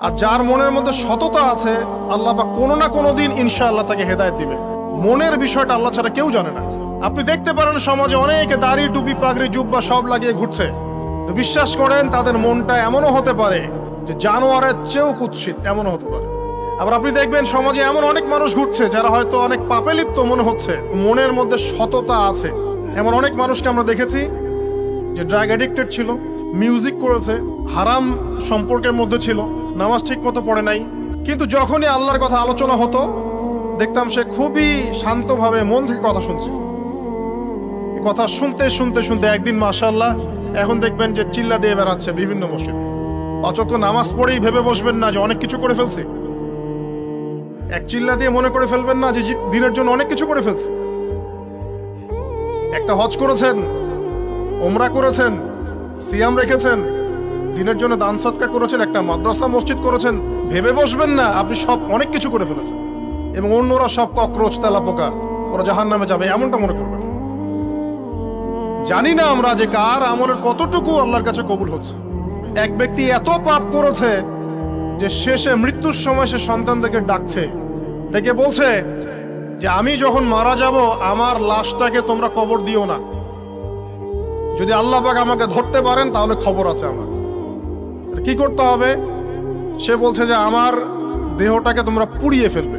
আর যার মনের মধ্যে সততা আছে, আল্লাহ বা কোনো না কোনো দিন ইনশাআল্লাহ তাকে হেদায়েত দিবে। মনের বিষয়টা আল্লাহ ছাড়া কেউ জানে না। আপনি দেখতে পারেন সমাজে অনেকে দাড়ি, টুপি, পাগড়ি, জুব্বা সব লাগিয়ে ঘুরছে। তো বিশ্বাস করেন, তাদের মনটা এমনও হতে পারে যে জানোয়ারের চেয়েও কুৎসিত এমনও হতে পারে। আবার আপনি দেখবেন সমাজে এমন অনেক মানুষ ঘুরছে যারা হয়তো অনেক পাপে লিপ্ত মনে হচ্ছে। মনের মধ্যে সততা আছে। এমন অনেক মানুষকে আমরা দেখেছি যে ড্রাগ অ্যাডিক্টেড ছিল মিউজিক করেছে, হারাম সম্পর্কের মধ্যে ছিল। নামাজ ঠিক মতো পড়ে নাই। কিন্তু যখনই আল্লাহর কথা আলোচনা হতো, দেখতাম সে খুবই শান্তভাবে মন থেকে কথা শুনছে। কথা শুনতে শুনতে শুনতে একদিন মাশাল্লাহ এখন দেখবেন যে চিল্লা দিয়ে বেড়াচ্ছে বিভিন্ন মসজিদে। অচত নামাজ পড়েই ভেবে বসবেন না যে অনেক কিছু করে ফেলছে। এক চিল্লা দিয়ে মনে করে ফেলবেন না যে দিনের জন্য অনেক কিছু করে ফেলছে। একটা হজ করেছেন, ওমরা করেছেন, সিয়াম রেখেছেন দিনের জন্য দান সৎকা করেছেন, একটা মাদ্রাসা, মসজিদ করেছেন, ভেবে বসবেন না, আপনি সব অনেক কিছু করে ফেলেছেন। এবং অন্যরা সব ককরোচ তেলা পোকা ওরা জাহান নামে যাবে, এমনটা মনে করবেন। জানি না আমরা যে কার আমলের কতটুকু আল্লাহর কাছে কবুল হচ্ছে। এক ব্যক্তি এত পাপ করেছে যে শেষে মৃত্যুর সময় সে সন্তানদেরকে ডাকছে, ডেকে বলছে যে, আমি যখন মারা যাব, আমার লাশটাকে তোমরা কবর দিও না। যদি আল্লাহ পাক আমাকে ধরতে পারেন, তাহলে খবর আছে আমার। কি করতে হবে? সে বলছে যে আমার দেহটাকে তোমরা পুড়িয়ে ফেলবে।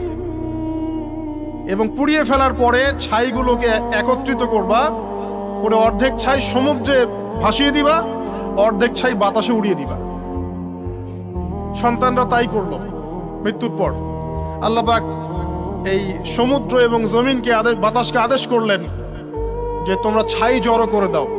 এবং পুড়িয়ে ফেলার পরে ছাইগুলোকে একত্রিত করবা, করে অর্ধেক ছাই সমুদ্রে ভাসিয়ে দিবা, অর্ধেক ছাই বাতাসে উড়িয়ে দিবা। সন্তানরা তাই করল মৃত্যুর পর। আল্লাহ পাক এই সমুদ্র এবং জমিনকে আদেশ বাতাসকে আদেশ করলেন যে তোমরা ছাই জড়ো করে দাও।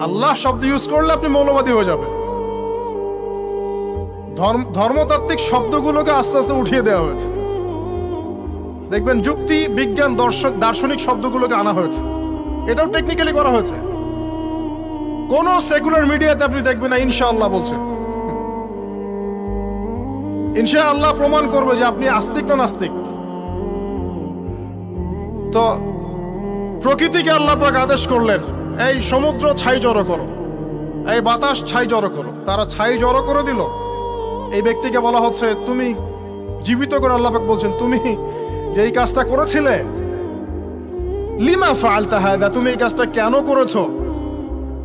আল্লাহ শব্দ ইউজ করলে আপনি মৌলবাদী হয়ে যাবেন। ধর্ম, ধর্মতাত্ত্বিক শব্দগুলোকে আস্তে আস্তে উঠিয়ে দেওয়া হয়েছে। দেখবেন যুক্তি, বিজ্ঞান, দর্শক, দার্শনিক শব্দগুলোকে আনা হয়েছে। এটাও টেকনিক্যালি করা হয়েছে। কোন সেকুলার মিডিয়াতে আপনি দেখবেন না, ইনশাআল্লাহ বলছে। ইনশাআল্লাহ প্রমাণ করবে যে আপনি আস্তিক না নাস্তিক। তো প্রকৃতিকে আল্লাহ পাক আদেশ করলেন এই সমুদ্র ছাই জড়ো করো। এই বাতাস ছাই জড়ো করো। তারা ছাই জড়ো করে দিল। এই ব্যক্তিকে বলা হচ্ছে, তুমি জীবিত করে আল্লাপাক বলছেন, তুমি যে এই কাজটা করেছিলে, লিমা ফালতা হায়দা তুমি এই কাজটা কেন করেছ?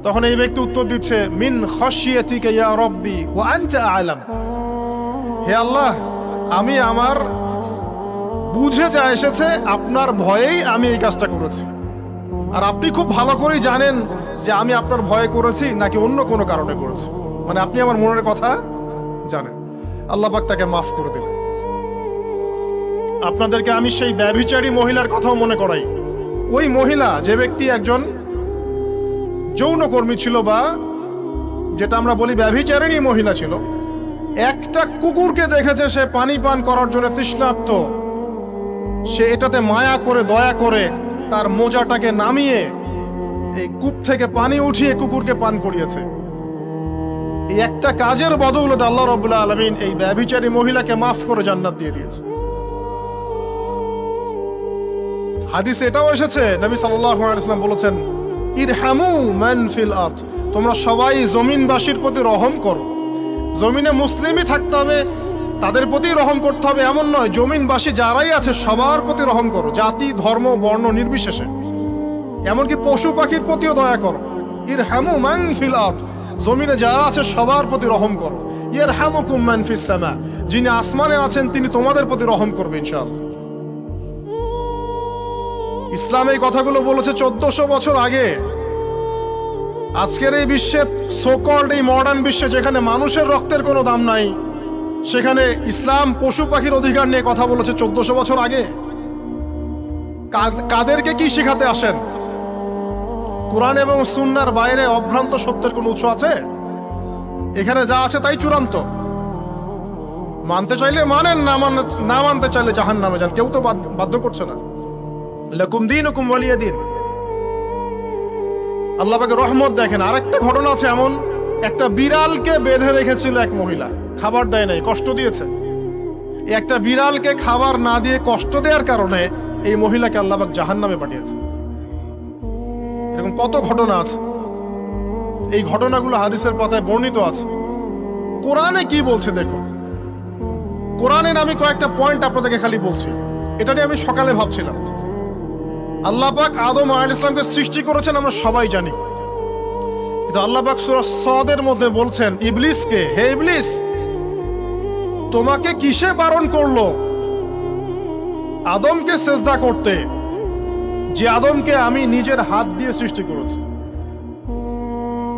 তখন এই ব্যক্তি উত্তর দিচ্ছে, মিন খসিয়াতিকে ইয়া রব্বি ওয়া আনতা আলাম। হে আল্লাহ, আমি আমার বুঝে যা এসেছে, আপনার ভয়েই আমি এই কাজটা করেছি। আর আপনি খুব ভালো করেই জানেন যে আমি আপনার ভয়ে করেছি নাকি অন্য কোনো কারণে করেছি। মানে আপনি আমার মনের কথা জানেন। আল্লাহ পাক তাকে মাফ করে দিলেন আপনাদেরকে আমি সেই ব্যভিচারী মহিলার কথাও মনে করাই। ওই মহিলা, যে ব্যক্তি একজন যৌনকর্মী ছিল বা যেটা আমরা বলি ব্যভিচারিণী মহিলা ছিল, একটা কুকুরকে দেখেছে সে পানি পান করার জন্য তৃষ্ণার্ত। সে এটাতে মায়া করে, দয়া করে তার মোজাটাকে নামিয়ে এই কূপ থেকে পানি উঠিয়ে কুকুরকে পান করিয়েছে। এই একটা কাজের বদৌলতে আল্লাহ রবুল্লাহ আলমিন এই ব্যভিচারী মহিলাকে মাফ করে জান্নাত দিয়ে দিয়েছে। হাদিস এটাও এসেছে, নবী ওয়াসাল্লাম বলেছেন, ইরহামু মান ফিল আরদ। তোমরা সবাই জমিনবাসীর প্রতি রহম করো। জমিনে মুসলিমই থাকতে হবে তাদের প্রতি রহম করতে হবে এমন নয়, জমিনবাসী যারাই আছে সবার প্রতি রহম করো, জাতি, ধর্ম, বর্ণ নির্বিশেষে। এমনকি পশু পাখির প্রতিও দয়া করো। ইরহামু মান ফিল আরদ, জমিনে যারা আছে সবার প্রতি রহম করো। ইরহামুকুম মান ফিস সামা, যিনি আসমানে আছেন তিনি তোমাদের প্রতি রহম করবে ইনশাআল্লাহ। ইসলাম এই কথাগুলো বলেছে চোদ্দশো বছর আগে। আজকের এই বিশ্বের সোকল্ড এই মডার্ন বিশ্বে যেখানে মানুষের রক্তের কোনো দাম নাই সেখানে ইসলাম পশু পাখির অধিকার নিয়ে কথা বলেছে চোদ্দশো বছর আগে। কাদেরকে কি শেখাতে আসেন? কোরআন এবং সুন্নার বাইরে অভ্রান্ত সত্যের কোনো উৎস আছে? এখানে যা আছে তাই চূড়ান্ত। মানতে চাইলে মানেন, না মানতে না মানতে চাইলে জাহান নামে যান। কেউ তো বাধ্য করছে না। লাকুম দিন হুকুম ওয়ালিয়া দিন। আল্লাহ রহমত দেখেন, আরেকটা ঘটনা আছে এমন একটা বিড়ালকে বেঁধে রেখেছিল এক মহিলা। খাবার দেয় নাই, কষ্ট দিয়েছে। একটা বিড়ালকে খাবার না দিয়ে কষ্ট দেওয়ার কারণে এই মহিলাকে আল্লাহবাক জাহান নামে পাঠিয়েছে। এরকম কত ঘটনা আছে। এই ঘটনাগুলো হাদিসের পাতায় বর্ণিত আছে। কোরআনে কি বলছে দেখো? কোরআনের আমি কয়েকটা পয়েন্ট আপনাদেরকে খালি বলছি। এটা নিয়ে আমি সকালে ভাবছিলাম। আল্লাহ পাক আদম আল ইসলামকে সৃষ্টি করেছেন, আমরা সবাই জানি। কিন্তু আল্লাহ পাক সূরা সদের মধ্যে বলছেন, ইবলিসকে, হে ইবলিস, তোমাকে কিসে বারণ করল? আদমকে সেজদা করতে, যে আদমকে আমি নিজের হাত দিয়ে সৃষ্টি করেছি।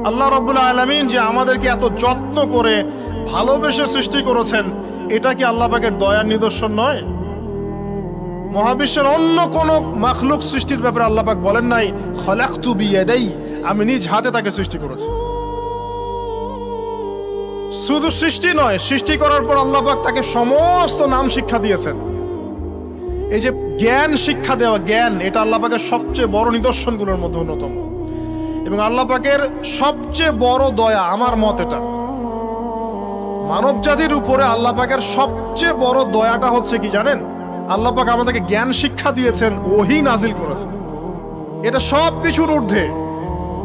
আল্লাহ রব্বুল আলমিন যে আমাদেরকে এত যত্ন করে ভালোবেসে সৃষ্টি করেছেন, এটা কি আল্লাহ পাকের দয়ার নিদর্শন নয়? মহাবিশ্বের অন্য কোন মাখলুক সৃষ্টির ব্যাপারে আল্লাহ পাক বলেন নাই, খলাকতু বিয়াদাই আমি নিজ হাতে তাকে সৃষ্টি করেছি। শুধু সৃষ্টি নয়, সৃষ্টি করার পর আল্লাহ পাক তাকে সমস্ত নাম শিক্ষা দিয়েছেন। এই যে জ্ঞান শিক্ষা দেওয়া, জ্ঞান, এটা আল্লাহ পাকের সবচেয়ে বড় নিদর্শনগুলোর মধ্যে অন্যতম। এবং আল্লাপাকের সবচেয়ে বড় দয়া আমার মত এটা। মানব জাতির উপরে আল্লাহ পাকের সবচেয়ে বড় দয়াটা হচ্ছে কি জানেন? আল্লাহ পাক আমাদেরকে জ্ঞান শিক্ষা দিয়েছেন, ওহি নাজিল করেছেন। এটা সব কিছুর ঊর্ধ্বে।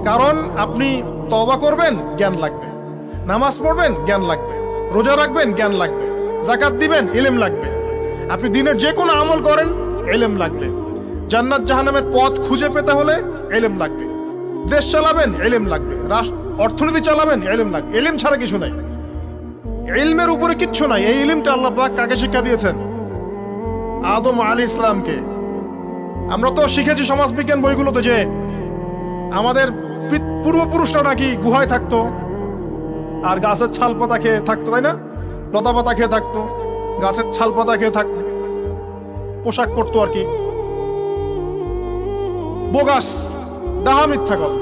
কারণ আপনি তবা করবেন, জ্ঞান লাগবে। নামাজ পড়বেন, জ্ঞান লাগবে। রোজা রাখবেন, জ্ঞান লাগবে। জাকাত দিবেন, ইলেম লাগবে। আপনি দিনের যে কোনো আমল করেন এলেম লাগবে। জান্নাত জাহান্নামের পথ খুঁজে পেতে হলে এলেম লাগবে। দেশ চালাবেন এলেম লাগবে। রাষ্ট্র অর্থনীতি চালাবেন এলেম লাগবে। এলেম ছাড়া কিছু নাই। ইলমের উপরে কিচ্ছু নাই। এই ইলিমটা আল্লাহ কাকে শিক্ষা দিয়েছেন? আদম আলী ইসলামকে। আমরা তো শিখেছি সমাজবিজ্ঞান বইগুলোতে যে আমাদের পূর্বপুরুষরা নাকি গুহায় থাকতো আর গাছের ছাল পাতা খেয়ে থাকতো, তাই না? লতা পাতা খেয়ে থাকতো, গাছের ছাল পাতা খেয়ে থাকতো পোশাক পরতো আর কি। বোগাস, ডাহা মিথ্যা কথা।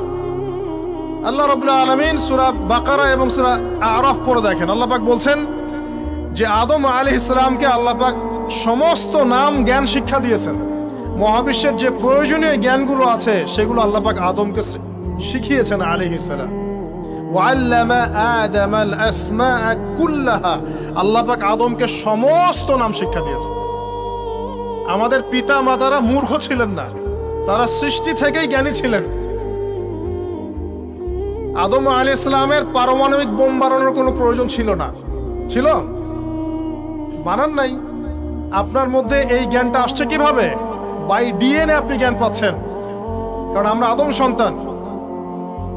আল্লাহ রবুল্লাহ আলমিন সুরা বাকারা এবং সুরা আরফ পরে দেখেন। আল্লাহ পাক বলছেন যে আদম আলী ইসলামকে আল্লাহ পাক সমস্ত নাম জ্ঞান শিক্ষা দিয়েছেন। মহাবিশ্বের যে প্রয়োজনীয় জ্ঞানগুলো আছে, সেগুলো আল্লাপাক আদমকে শিখিয়েছেন আলী ইসালাম আল্লাপাক আদমকে সমস্ত নাম শিক্ষা দিয়েছে আমাদের পিতা মাতারা মূর্খ ছিলেন না, তারা সৃষ্টি থেকেই জ্ঞানী ছিলেন। আদম আলী ইসলামের পারমাণবিক বোম বানানোর কোনো প্রয়োজন ছিল না। ছিল? বানান নাই। আপনার মধ্যে এই জ্ঞানটা আসছে কীভাবে? বাই ডিএনএ আপনি জ্ঞান পাচ্ছেন। কারণ আমরা আদম সন্তান।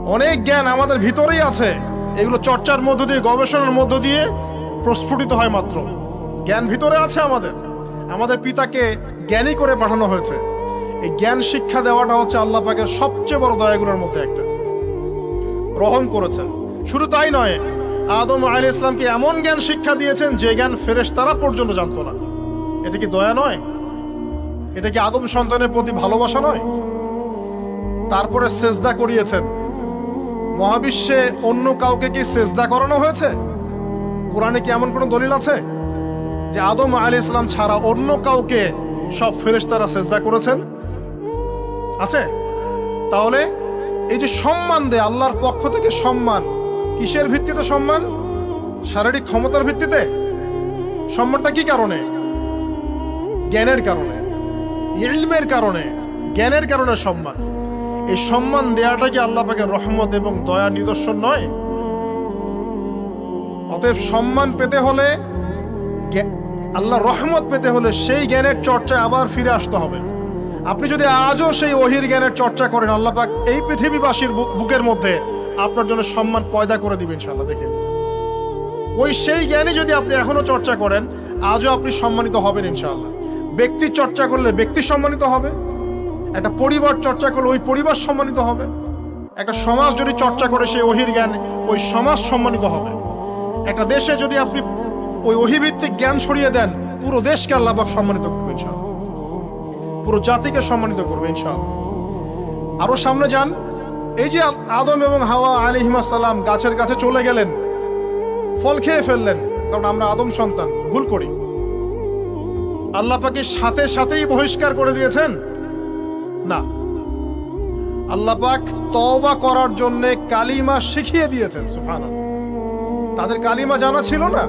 অনেক জ্ঞান আমাদের ভিতরেই আছে। এগুলো চর্চার মধ্য দিয়ে, গবেষণার মধ্য দিয়ে প্রস্ফুটিত হয় মাত্র। জ্ঞান ভিতরে আছে আমাদের। আমাদের পিতাকে জ্ঞানী করে পাঠানো হয়েছে। এই জ্ঞান শিক্ষা দেওয়াটা হচ্ছে আল্লাহ পাকের সবচেয়ে বড় দয়াগুলোর মধ্যে একটা। রহম করেছেন। শুধু তাই নয়, আদম আলী ইসলামকে এমন জ্ঞান শিক্ষা দিয়েছেন যে জ্ঞান ফেরেশ তারা পর্যন্ত জানতো না। এটা কি দয়া নয়? এটা কি আদম সন্তানের প্রতি ভালোবাসা নয়? তারপরে সেজদা করিয়েছেন। মহাবিশ্বে অন্য কাউকে কি সেজদা করানো হয়েছে? কোরআনে কি এমন কোনো দলিল আছে? যে আদম আলী ইসলাম ছাড়া অন্য কাউকে সব ফেরেশতারা সেজদা করেছেন? আছে? তাহলে এই যে সম্মান দেয়, আল্লাহর পক্ষ থেকে সম্মান, কিসের ভিত্তিতে সম্মান? শারীরিক ক্ষমতার ভিত্তিতে? সম্মানটা কি কারণে? জ্ঞানের কারণে, ইলমের কারণে, জ্ঞানের কারণে সম্মান। এই সম্মান দেয়াটা কি আল্লাহ পাকে রহমত এবং দয়া নিদর্শন নয়? অতএব সম্মান পেতে হলে আল্লাহ রহমত পেতে হলে সেই জ্ঞানের চর্চায় আবার ফিরে আসতে হবে। আপনি যদি আজও সেই অহির জ্ঞানের চর্চা করেন, আল্লাহ পাক এই পৃথিবীবাসীর বুকের মধ্যে আপনার জন্য সম্মান পয়দা করে দিবেন ইনশাআল্লাহ, দেখেন। ওই সেই জ্ঞানই যদি আপনি এখনও চর্চা করেন, আজও আপনি সম্মানিত হবেন ইনশাআল্লাহ। ব্যক্তি চর্চা করলে ব্যক্তি সম্মানিত হবে, একটা পরিবার চর্চা করলে ওই পরিবার সম্মানিত হবে, একটা সমাজ যদি চর্চা করে সেই অহির জ্ঞান ওই সমাজ সম্মানিত হবে। একটা দেশে যদি আপনি ওই অহিভিত্তিক জ্ঞান ছড়িয়ে দেন, পুরো দেশকে আল্লাহ পাক সম্মানিত করবে ইনশাআল্লাহ। পুরো জাতিকে সম্মানিত করবে ইনশাআল্লাহ। আরও সামনে যান, এই যে আদম এবং হাওয়া আলী সালাম গাছের কাছে চলে গেলেন, ফল খেয়ে ফেললেন, কারণ আমরা আদম সন্তান, ভুল করি। আল্লাহ পাকে সাথে সাথেই বহিষ্কার করে দিয়েছেন? না। আল্লাহ পাক তওবা করার জন্য কালিমা শিখিয়ে দিয়েছেন সুফান তাদের কালিমা জানা ছিল না।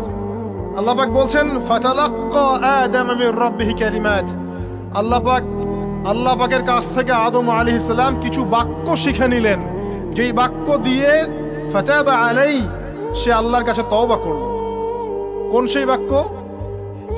আল্লাহ পাক বলছেন, ফাতালাক্কা আদম মির রাব্বিহি কালিমাত। আল্লাহ পাক, আল্লাহ পাকের কাছ থেকে আদম আলাইহিস সালাম কিছু বাক্য শিখে নিলেন। যেই বাক্য দিয়ে ফাতাবা আলাই সে আল্লাহর কাছে তওবা করল। কোন সেই বাক্য?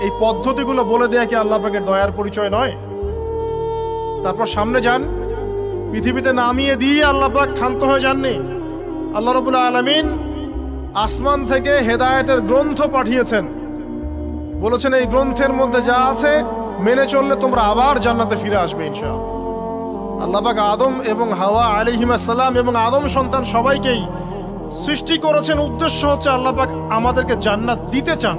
এই পদ্ধতিগুলো বলে দেয়া কি আল্লাহ পাকের দয়ার পরিচয় নয়? তারপর সামনে যান। পৃথিবীতে নামিয়ে দিয়ে আল্লাহ পাক ক্ষান্ত হয়ে যাননি। আল্লাহ রবুল্লা আলমিন আসমান থেকে হেদায়েতের গ্রন্থ পাঠিয়েছেন। বলেছেন, এই গ্রন্থের মধ্যে যা আছে, মেনে চললে তোমরা আবার জান্নাতে ফিরে আসবে ইনশা আল্লাহ পাক আদম এবং হাওয়া আলিহিমাসাল্লাম এবং আদম সন্তান সবাইকেই সৃষ্টি করেছেন। উদ্দেশ্য হচ্ছে আল্লাহ পাক আমাদেরকে জান্নাত দিতে চান।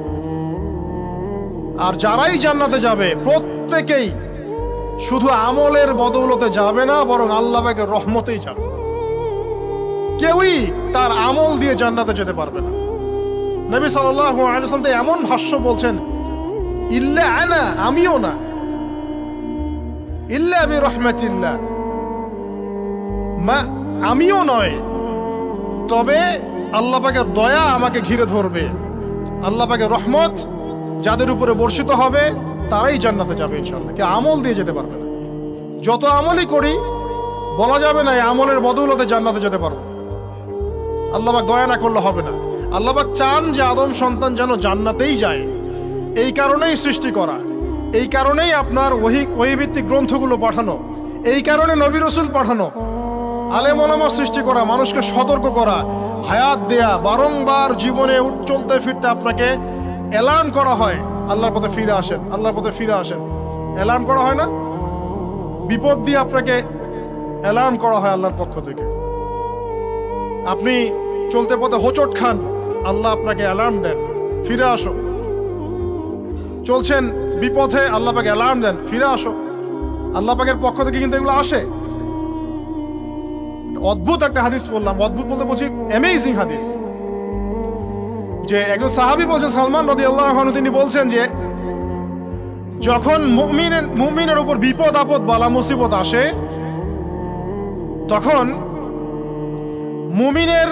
আর যারাই জান্নাতে যাবে, প্রত্যেকেই শুধু আমলের বদৌলতে যাবে না, বরং আল্লাহ পাকের রহমতেই যাবে। কেউই তার আমল দিয়ে জান্নাতে যেতে পারবে না। নবী তো এমন ভাষ্য বলছেন, ইল্লা আনা, আমিও না। ইল্লা বি রহমাতিল্লাহ মা, আমিও নয়। তবে আল্লাহ পাকের দয়া আমাকে ঘিরে ধরবে। আল্লাহ পাকের রহমত যাদের উপরে বর্ষিত হবে, তারাই জান্নাতে যাবে ইনশাল্লাহ কে আমল দিয়ে যেতে পারবে না। যত আমলই করি, বলা যাবে না এই আমলের বদৌলতে জান্নাতে যেতে পারব। আল্লাহ পাক দয়া না করলে হবে না। আল্লাহ পাক চান যে আদম সন্তান যেন জান্নাতেই যায়। এই কারণেই সৃষ্টি করা। এই কারণেই আপনার ওহি, ওহিভিত্তিক গ্রন্থগুলো পাঠানো। এই কারণে নবী রসুল পাঠানো। আলে ওলামা সৃষ্টি করা, মানুষকে সতর্ক করা, হায়াত দেয়া, বারংবার জীবনে উঠ- চলতে ফিরতে আপনাকে অ্যালার্ম করা হয়। আল্লাহর পথে ফিরে আসেন, আল্লাহর পথে ফিরে আসেন। অ্যালার্ম করা হয় না? বিপদ দিয়ে আপনাকে অ্যালার্ম করা হয় আল্লাহর পক্ষ থেকে। আপনি চলতে পথে হোচট খান, আল্লাহ আপনাকে অ্যালার্ম দেন। ফিরে আসো। চলছেন বিপথে, আল্লাহ পাকে অ্যালার্ম দেন। ফিরে আসো। আল্লাহ পাকের পক্ষ থেকে কিন্তু এগুলো আসে। অদ্ভুত একটা হাদিস বললাম অদ্ভুত বলতে বলছি অ্যামেজিং হাদিস। যে একজন সাহাবী বলছেন, সালমান নদী আল্লাহ তিনি বলছেন যে, যখন মুমিনের মুমিনের উপর বিপদ, আপদ, বালা, মুসিবত আসে, তখন মুমিনের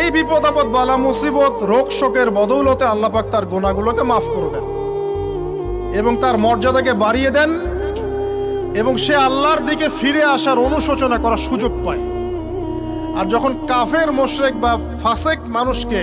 এই বিপদ, আপদ, বালা, মুসিবত, রোগ, শোকের বদৌলতে আল্লাহ পাক তার গোনাগুলোকে মাফ করে দেন এবং তার মর্যাদাকে বাড়িয়ে দেন এবং সে আল্লাহর দিকে ফিরে আসার অনুশোচনা করার সুযোগ পায়। আর যখন কাফের, মোশরেক বা ফাসেক মানুষকে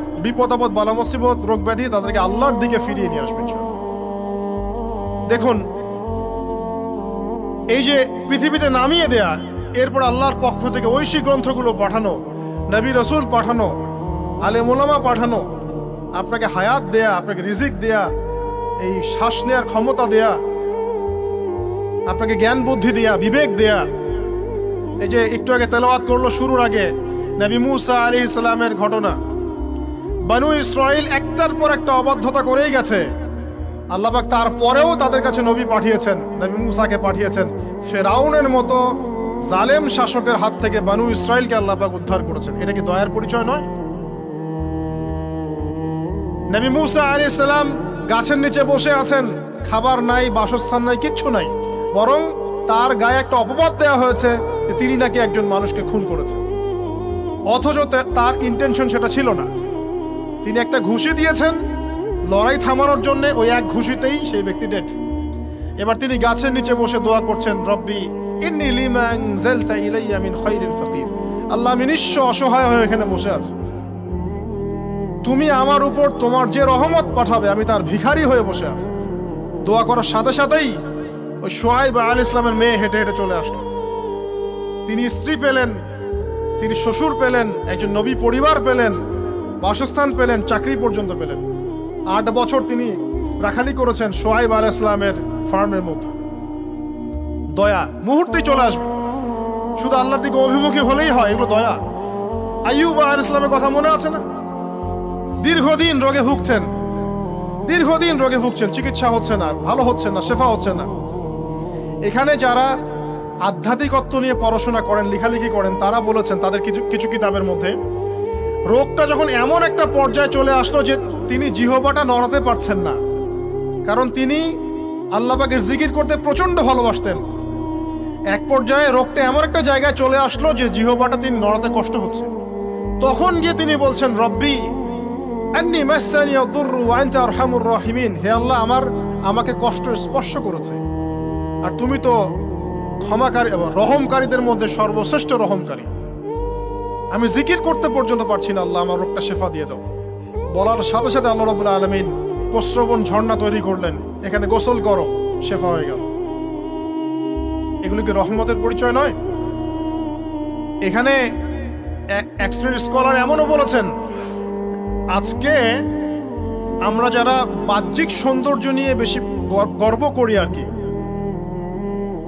বিপদ আপদ বালা মুসিবত রোগ ব্যাধি তাদেরকে আল্লাহর দিকে ফিরিয়ে নিয়ে আসবে দেখুন, এই যে পৃথিবীতে নামিয়ে দেয়া, এরপর আল্লাহর পক্ষ থেকে ঐশী গ্রন্থগুলো পাঠানো, নবী রসুল পাঠানো, আলে মোলামা পাঠানো, আপনাকে হায়াত দেয়া, আপনাকে রিজিক দেয়া, এই শ্বাস নেওয়ার ক্ষমতা দেয়া, আপনাকে জ্ঞান বুদ্ধি দেয়া, বিবেক দেয়া, এই যে একটু আগে তেলাওয়াত করল শুরুর আগে, নবী মুসা আলী ইসলামের ঘটনা বানু ইসরাইল একটার পর একটা অবাধ্যতা করেই গেছে। আল্লাহবাক তারপরেও তাদের কাছে নবী পাঠিয়েছেন, নবী মুসাকে পাঠিয়েছেন। ফেরাউনের মতো জালেম শাসকের হাত থেকে বানু ইসরায়েলকে আল্লাহবাক উদ্ধার করেছেন। এটা কি দয়ার পরিচয় নয়? নবী মুসা আলী সালাম গাছের নিচে বসে আছেন। খাবার নাই, বাসস্থান নাই, কিচ্ছু নাই। বরং তার গায়ে একটা অপবাদ দেওয়া হয়েছে যে তিনি নাকি একজন মানুষকে খুন করেছেন। অথচ তার ইন্টেনশন সেটা ছিল না। তিনি একটা ঘুষি দিয়েছেন। লড়াই থামানোর জন্য ওই এক ঘুষিতেই সেই ব্যক্তি ডেড। এবার তিনি গাছের নিচে বসে দোয়া করছেন, রব্বি ইন্নি লিমা আনজালতা ইলাইয়া মিন খায়রিল ফাকির। আল্লাহ আমি নিঃস্ব অসহায় হয়ে এখানে বসে আছি। তুমি আমার উপর তোমার যে রহমত পাঠাবে, আমি তার ভিখারি হয়ে বসে আছি। দোয়া করার সাথে সাথেই ওই সোহাইব আল ইসলামের মেয়ে হেঁটে হেঁটে চলে আসলো। তিনি স্ত্রী পেলেন, তিনি শ্বশুর পেলেন, একজন নবী পরিবার পেলেন বাসস্থান পেলেন, চাকরি পর্যন্ত পেলেন। আট বছর তিনি রাখালি করেছেন সোহাইব আল ইসলামের ফার্মের মধ্যে। দয়া, মুহূর্তে চলে আসবে। শুধু আল্লাহর দিকে অভিমুখী হলেই হয়, এগুলো দয়া। আইয়ুব আল ইসলামের কথা মনে আছে না? দীর্ঘদিন রোগে ভুগছেন। দীর্ঘদিন রোগে ভুগছেন, চিকিৎসা হচ্ছে না, ভালো হচ্ছে না, শেফা হচ্ছে না। এখানে যারা আধ্যাত্মিকত্ব নিয়ে পড়াশোনা করেন, লেখালেখি করেন, তারা বলেছেন তাদের কিছু কিছু কিতাবের মধ্যে রোগটা যখন এমন একটা পর্যায়ে চলে আসলো যে তিনি জিহবাটা নড়াতে পারছেন না। কারণ তিনি আল্লাহবাগের জিকির করতে প্রচণ্ড ভালোবাসতেন। এক পর্যায়ে রোগটা এমন একটা জায়গায় চলে আসলো যে জিহবাটা তিনি নড়াতে কষ্ট হচ্ছে। তখন গিয়ে তিনি বলছেন, রব্বি হে আল্লাহ, আমার, আমাকে কষ্ট স্পর্শ করেছে। আর তুমি তো ক্ষমাকারী রহমকারীদের মধ্যে সর্বশ্রেষ্ঠ রহমকারী। আমি জিকির করতে পর্যন্ত পারছি না, আল্লাহ আমার রোগটা শেফা দিয়ে দাও। বলার সাথে সাথে আল্লাহ রবুল আলমিন প্রশ্রবণ ঝর্ণা তৈরি করলেন। এখানে গোসল করো, শেফা হয়ে গেল। এগুলো কি রহমতের পরিচয় নয়? এখানে এক স্কলার এমনও বলেছেন, আজকে আমরা যারা বাহ্যিক সৌন্দর্য নিয়ে বেশি গর- গর্ব করি আর কি,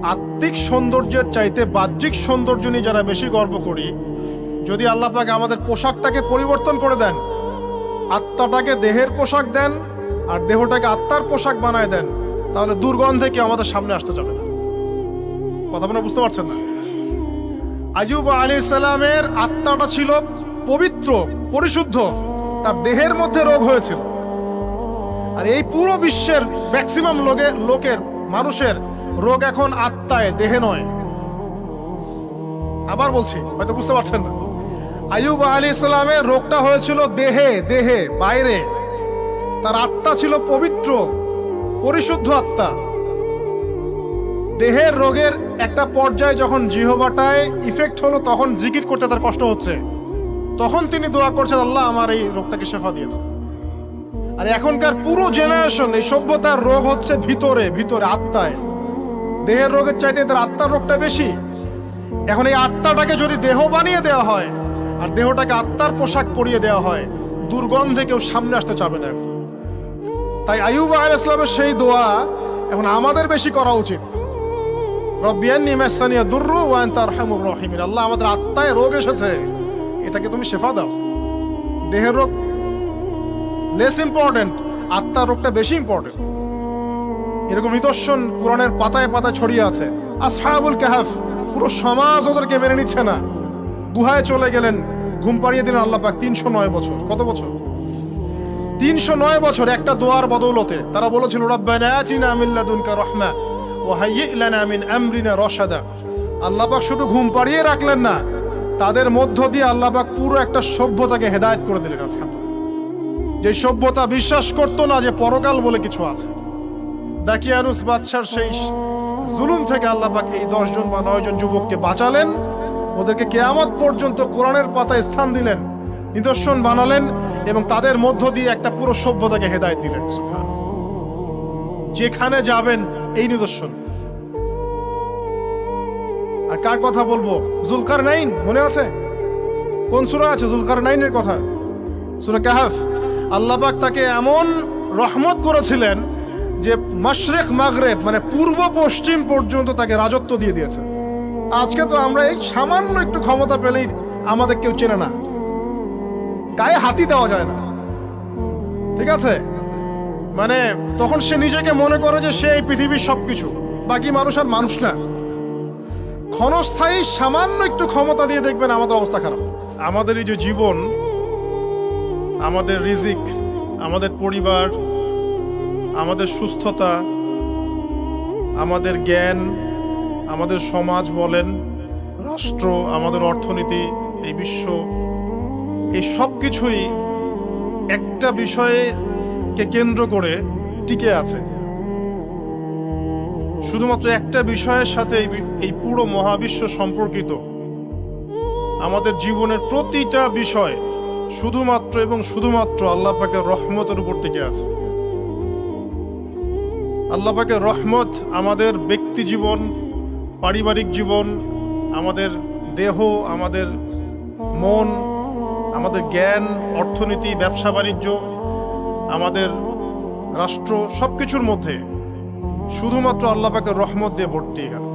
আত্মিক সৌন্দর্যের চাইতে বাহ্যিক সৌন্দর্য নিয়ে যারা বেশি গর্ব করি যদি আল্লাহ আমাদের পোশাকটাকে পরিবর্তন করে দেন, আত্মাটাকে দেহের পোশাক দেন, আর দেহটাকে আত্মার পোশাক বানায় দেন, তাহলে দুর্গন্ধে কেউ আমাদের সামনে আসতে যাবে না। কথা আপনারা বুঝতে পারছেন না? আজুব আলী সালামের আত্মাটা ছিল পবিত্র, পরিশুদ্ধ, তার দেহের মধ্যে রোগ হয়েছিল। আর এই পুরো বিশ্বের ম্যাক্সিমাম লোকে, লোকের, মানুষের রোগ এখন আত্মায়, দেহে নয়। আবার বলছি, হয়তো বুঝতে পারছেন না। আয়ুব আলী ইসলামের রোগটা হয়েছিল দেহে দেহে, বাইরে। তার আত্মা ছিল পবিত্র, পরিশুদ্ধ আত্মা। দেহের রোগের একটা পর্যায়ে যখন জিহবাটায় ইফেক্ট হলো, তখন জিকির করতে তার কষ্ট হচ্ছে। তখন তিনি দোয়া করছেন, আল্লাহ আমার এই রোগটাকে শেফা দিয়ে দাও। আর এখনকার পুরো জেনারেশন এই সভ্যতার রোগ হচ্ছে ভিতরে ভিতরে, আত্মায়। দেহের রোগের চাইতে তার আত্মার রোগটা বেশি। এখন এই আত্মাটাকে যদি দেহ বানিয়ে দেওয়া হয় আর দেহটাকে আত্মার পোশাক পরিয়ে দেওয়া হয়। দুর্গন্ধে কেউ সামনে আসতে চাবে না এখন। তাই আয়ুব আল ইসলামের সেই দোয়া এখন আমাদের বেশি করা উচিত। রব্বিয়ান্নি মাসানিয়া দুররু ওয়া আনতা আরহামুর রাহিমিন। আল্লাহ আমাদের আত্মায় রোগ এসেছে। এটাকে তুমি শেফা দাও। দেহের রোগ লেস ইম্পর্টেন্ট আত্মার রোগটা বেশি ইম্পর্টেন্ট এরকম নিদর্শন কোরআনের পাতায় পাতায় ছড়িয়ে আছে। আসহাবুল কাহাফ, পুরো সমাজ ওদেরকে মেনে নিচ্ছে না। গুহায় চলে গেলেন, ঘুম পাড়িয়ে দিলেন আল্লাহ পাক তিনশো নয় বছর। কত বছর? তিনশো নয় বছর একটা দোয়ার বদৌলতে। তারা বলেছিল, রব্বানা রাহমা আমরিনা আল্লাহ শুধু ঘুম পাড়িয়ে রাখলেন না, তাদের মধ্য দিয়ে আল্লাহ পাক পুরো একটা সভ্যতাকে হেদায়েত করে দিলেন যে সভ্যতা বিশ্বাস করত না যে পরকাল বলে কিছু আছে। দাকিয়ানুস বাদশার সেই জুলুম থেকে আল্লাহ পাক এই দশজন বা নয়জন যুবককে বাঁচালেন। ওদেরকে কেয়ামত পর্যন্ত কোরআনের পাতায় স্থান দিলেন, নিদর্শন বানালেন এবং তাদের মধ্য দিয়ে একটা পুরো সভ্যতাকে হেদায়েত দিলেন যেখানে যাবেন এই নিদর্শন। আর কার কথা বলব? জুলকার নাইন মনে আছে? কোন সুরা আছে জুলকার নাইনের কথা? সুরা কাহাফ। আল্লাপাক তাকে এমন রহমত করেছিলেন যে মাশরেক মাগরেব মানে পূর্ব পশ্চিম পর্যন্ত তাকে রাজত্ব দিয়ে দিয়েছে আজকে তো আমরা এই সামান্য একটু ক্ষমতা পেলেই আমাদের কেউ চেনে না। গায়ে হাতি দেওয়া যায় না। ঠিক আছে? মানে তখন সে নিজেকে মনে করে যে সে এই পৃথিবীর সবকিছু, বাকি মানুষ আর মানুষ না। ক্ষণস্থায়ী সামান্য একটু ক্ষমতা দিয়ে দেখবেন আমাদের অবস্থা খারাপ। আমাদের এই যে জীবন, আমাদের রিজিক, আমাদের পরিবার, আমাদের সুস্থতা, আমাদের জ্ঞান আমাদের সমাজ বলেন, রাষ্ট্র, আমাদের অর্থনীতি, এই বিশ্ব, এই সব কিছুই একটা বিষয়কে কেন্দ্র করে টিকে আছে। শুধুমাত্র একটা বিষয়ের সাথে এই পুরো মহাবিশ্ব সম্পর্কিত। আমাদের জীবনের প্রতিটা বিষয় শুধুমাত্র এবং শুধুমাত্র আল্লাহ পাকের রহমতের উপর টিকে আছে। আল্লাহ পাকের রহমত আমাদের ব্যক্তি জীবন পারিবারিক জীবন, আমাদের দেহ, আমাদের মন, আমাদের জ্ঞান, অর্থনীতি, ব্যবসা, বাণিজ্য, আমাদের রাষ্ট্র সব কিছুর মধ্যে শুধুমাত্র আল্লাপাকে রহমত দিয়ে ভর্তি এখানে।